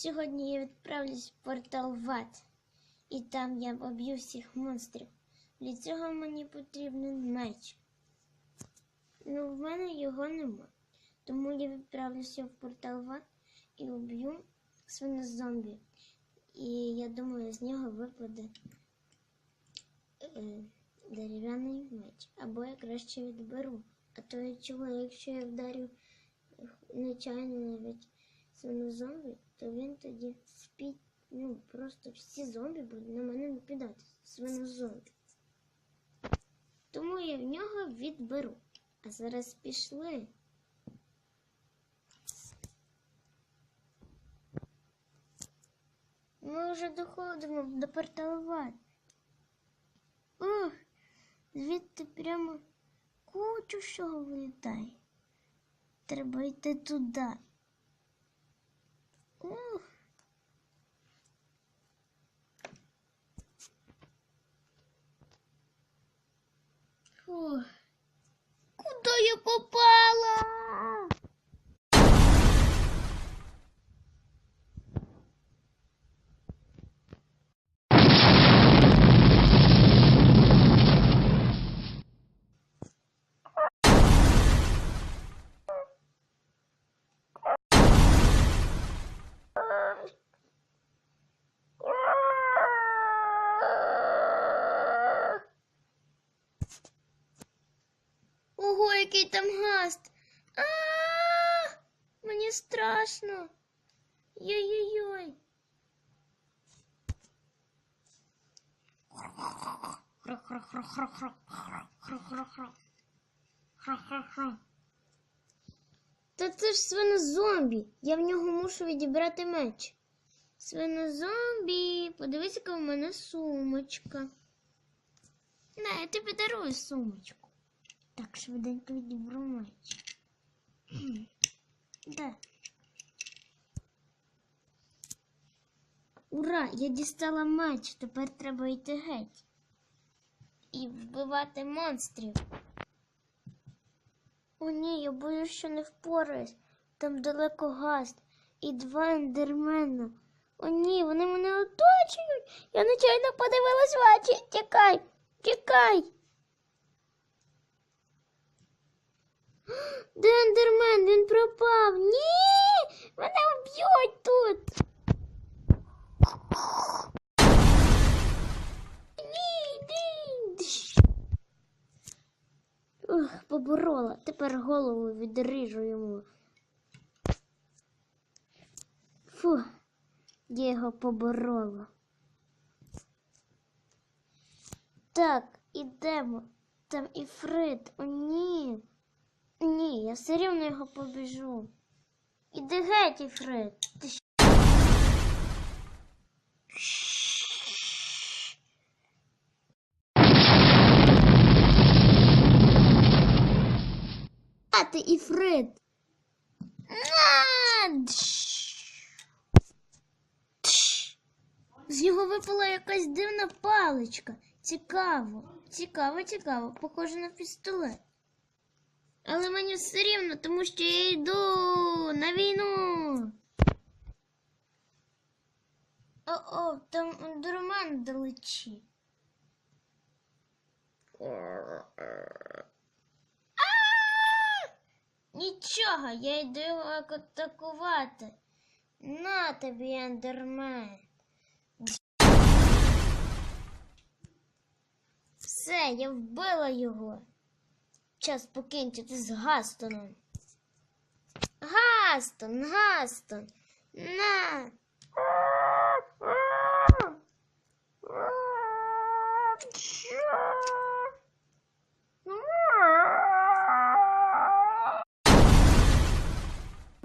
Сьогодні я відправлюсь в портал Ват, і там я поб'ю всіх монстрів. Для цього мені потрібен меч. Ну, в мене його нема. Тому я відправлюся в портал Ват і уб'ю свинозомбі. І я думаю, з нього випаде е, дерев'яний меч. Або я краще відберу. А то я чого, якщо я вдарю нечайно навіть свинозомбі, то він тоді спіть. Ну, просто всі зомбі будуть на мене нападати. Свинозомбі. Тому я в нього відберу. А зараз пішли. Ми вже доходимо до порталу. Ух, звідти прямо кучу всього вилітає. Треба йти туди. Ух. Фух. Ого, який там гаст. А-а-а, мені страшно. Йой-йой-йой. Та це ж свинозомбі. Я в нього мушу відібрати меч. Свинозомбі, подивись, яка в мене сумочка. На, я тобі дарую сумочку. Так, швиденько відібру меч. Хм. Де? Ура! Я дістала меч. Тепер треба йти геть. І вбивати монстрів. О, ні, я боюсь, що не впораюсь. Там далеко гаст і два ендермена. О, ні, вони мене оточують. Я нечайно подивилась в очі. Тікай, тікай. Де ендермен? Він пропав. Ні! Мене вб'ють тут. Ух, поборола. Тепер голову відріжу йому. Фу, я його поборола. Так, ідемо. Там і Фрид. О, ні. Ні, я все рівно його побіжу. Іди геть, Іфрит. Ти щ- А ти Іфрит. З нього випала якась дивна паличка. Цікаво, цікаво, цікаво, похоже на пістолет. Але мені все рівно, тому що я йду на війну. О-о, там дурман далечі. А! Нічого, я йду атакувати. На тобі, ендермен. Все, я вбила його. Час покінчити з Гастоном. Гастон, Гастон, на.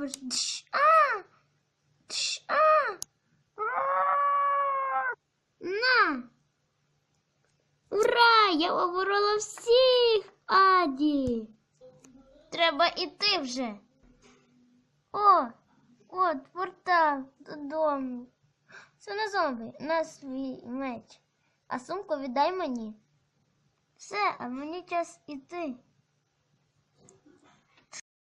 Тш, а! На! Ура! Я поборола всіх, Аді! Треба іти вже. О, от портал додому. Це на зомбі, на свій меч. А сумку віддай мені. Все, а мені час іти.